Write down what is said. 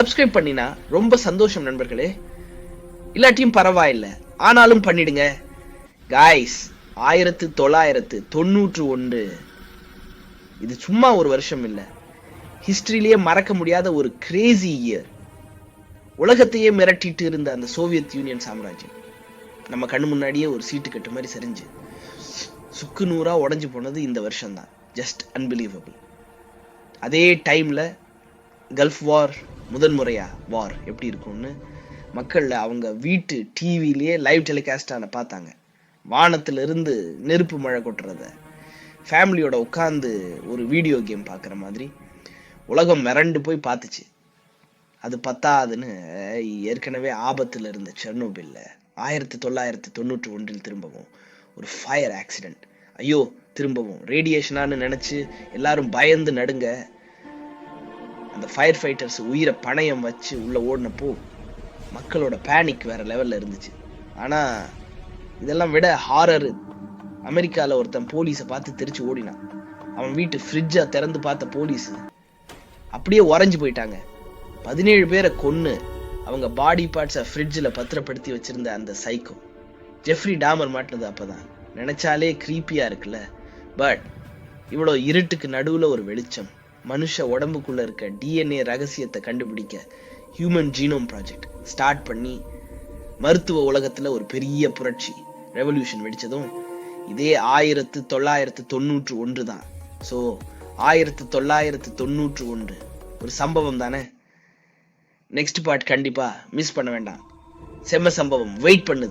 Subscribe பண்ணினா ரொம்ப சந்தோஷம் நண்பர்களே. இல்லாட்டியும் பரவாயில்ல. ஆனாலும் பண்ணிடுங்க. காய்ஸ் ஆயிரத்து தொள்ளாயிரத்து தொண்ணூற்று ஒன்று. இது சும்மா ஒரு வருஷம் இல்லை. ஹிஸ்டரியிலேயே மறக்க முடியாத ஒரு கிரேசி இயர் உலகத்தையே மிரட்டிட்டு இருந்த அந்த சோவியத் யூனியன் சாம்ராஜ்யம். நம்ம கண்ணு முன்னாடியே ஒரு சீட்டு கட்டு மாதிரி சரிஞ்சு. சுக்கு நூறா உடைஞ்சு போனது இந்த வருஷம் தான் ஜஸ்ட் அன்பிலீவபிள் அதே டைம்ல கல்ஃப் வார் முதன்முறையாக வார் எப்படி இருக்கும்னு மக்கள் அவங்க வீட்டு டிவிலேயே லைவ் டெலிகாஸ்டான பார்த்தாங்க. வானத்திலிருந்து நெருப்பு மழை கொட்டுறத. ஃபேமிலியோட உட்காந்து ஒரு வீடியோ கேம் பார்க்குற மாதிரி. உலகம் மிரண்டு போய் பார்த்துச்சு. அது பத்தாதுன்னு ஏற்கனவே ஆபத்தில் இருந்த செர்னோபில்ல ஆயிரத்தி தொள்ளாயிரத்தி தொண்ணூற்றி ஒன்றில் திரும்பவும் ஒரு ஃபயர் ஆக்சிடென்ட் ஐயோ திரும்பவும். ரேடியேஷனான்னு நினச்சி எல்லாரும் பயந்து நடுங்க. அந்த ஃபயர் ஃபைட்டர்ஸ் உயிரை பணயம் வச்சு உள்ளே ஓடினப்போ மக்களோட பேனிக் வேற லெவலில் இருந்துச்சு. ஆனால் இதெல்லாம் விட ஹாரர் அமெரிக்காவில் ஒருத்தன் போலீஸை பார்த்து தெரிச்சு ஓடினான். அவன் வீட்டு ஃப்ரிட்ஜை திறந்து பார்த்த போலீஸ் அப்படியே உறைஞ்சு போயிட்டாங்க. பதினேழு பேரை கொன்று அவங்க பாடி பார்ட்ஸை ஃப்ரிட்ஜில் பத்திரப்படுத்தி வச்சிருந்த அந்த சைக்கோ ஜெஃப்ரி டாமர் மாட்டினது அப்போ தான் நினச்சாலே க்ரீப்பியாக இருக்குல்ல. பட் இவ்வளோ இருட்டுக்கு நடுவில் ஒரு வெளிச்சம். மனுஷ உடம்புக்குள்ள இருக்க டிஎன்ஏ ரகசியத்தை கண்டுபிடிக்க ஹியூமன் ஜீனோம் ப்ராஜெக்ட் ஸ்டார்ட் பண்ணி மருத்துவ உலகத்துல ஒரு பெரிய புரட்சி ரெவல்யூஷன் வெடிச்சதும் இதே ஆயிரத்து தொள்ளாயிரத்து தொண்ணூற்று ஒன்று தான். ஸோ ஆயிரத்து தொள்ளாயிரத்து தொண்ணூற்று ஒன்று ஒரு சம்பவம் தானே? நெக்ஸ்ட் பார்ட் கண்டிப்பாக மிஸ் பண்ண வேண்டாம். செம்ம சம்பவம். வெயிட் பண்ணுது.